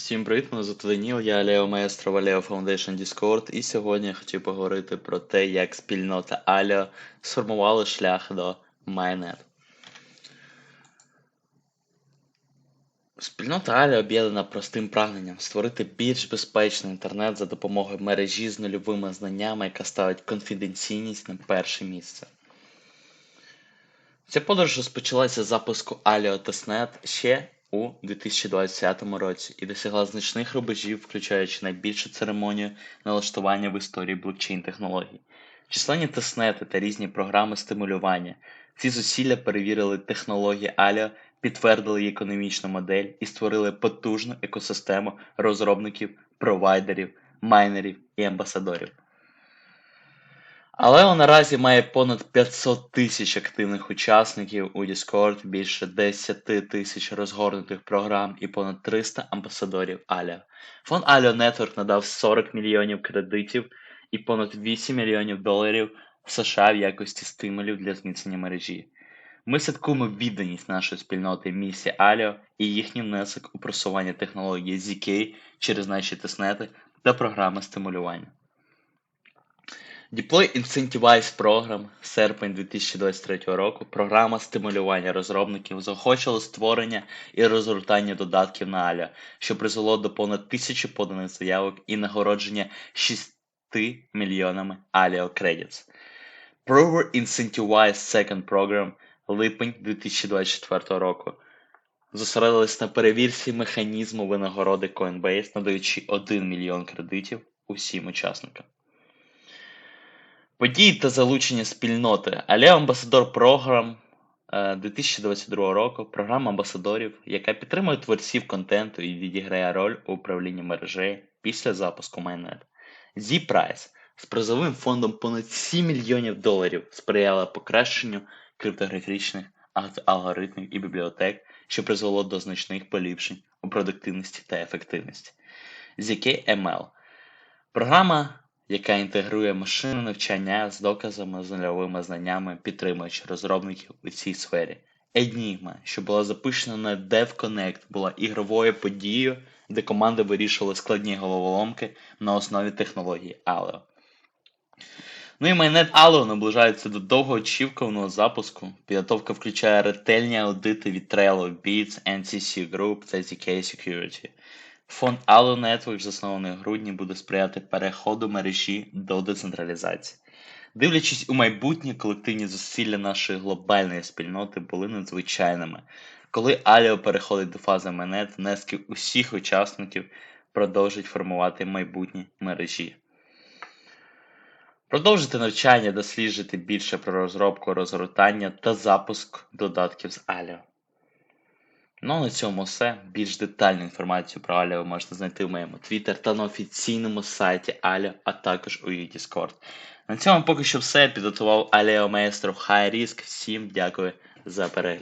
Всім привіт, мене звати Даніл, я Лео Маестро в Aleo Foundation Discord, і сьогодні я хотів поговорити про те, як спільнота Aleo сформувала шлях до Mainnet. Спільнота Aleo об'єднана простим прагненням створити більш безпечний інтернет за допомогою мережі з нульовими знаннями, яка ставить конфіденційність на перше місце. Ця подорож розпочалася з запуску Aleo Testnet ще у 2020 році і досягла значних рубежів, включаючи найбільшу церемонію налаштування в історії блокчейн технологій. Численні тестнети та різні програми стимулювання. Ці зусилля перевірили технології Aleo, підтвердили економічну модель і створили потужну екосистему розробників, провайдерів, майнерів і амбасадорів. Але наразі має понад 500 тисяч активних учасників у Discord, більше 10 тисяч розгорнутих програм і понад 300 амбасадорів Аля. Фонд Alio Network надав 40 мільйонів кредитів і понад 8 мільйонів доларів США в якості стимулів для зміцнення мережі. Ми святкуємо відданість нашої спільноти місії Alio і їхній внесок у просування технології ZK через наші тиснети та програми стимулювання. Deploy Incentivize Program серпень 2023 року. Програма стимулювання розробників заохочила створення і розгортання додатків на Аля, що призвело до понад тисячі поданих заявок і нагородження 6 мільйонами Alio Credits. Prover Incentivize Second Program липень 2024 року. Зосередились на перевірці механізму винагороди Coinbase, надаючи 1 мільйон кредитів усім учасникам. Події та залучення спільноти. Алео Амбасадор Програм 2022 року. Програма амбасадорів, яка підтримує творців контенту і відіграє роль у управлінні мережею після запуску Mainnet. Z-Price з призовим фондом понад 7 мільйонів доларів сприяла покращенню криптографічних алгоритмів і бібліотек, що призвело до значних поліпшень у продуктивності та ефективності. ZK-ML Програма яка інтегрує машинне навчання з доказами з нульовими знаннями, підтримуючи розробників у цій сфері. Enigma, що була запущена на DevConnect, була ігровою подією, де команди вирішували складні головоломки на основі технології Aleo. Ну і майнет Aleo наближається до довгоочікуваного запуску. Підготовка включає ретельні аудити від Trello, Beats, NCC Group та ZK Security. Фонд Allo Network, заснований в грудні, буде сприяти переходу мережі до децентралізації. Дивлячись у майбутнє, колективні зусилля нашої глобальної спільноти були надзвичайними. Коли Alio переходить до фази Менет, внески усіх учасників продовжать формувати майбутні мережі. Продовжити навчання, досліджити більше про розробку, розгортання та запуск додатків з Alio. Ну на цьому все. Більш детальну інформацію про Аля ви можете знайти в моєму Twitter та на офіційному сайті Аля, а також у її Discord. На цьому поки що все. Підготував Алео Маестро Хай Ріск. Всім дякую за перегляд.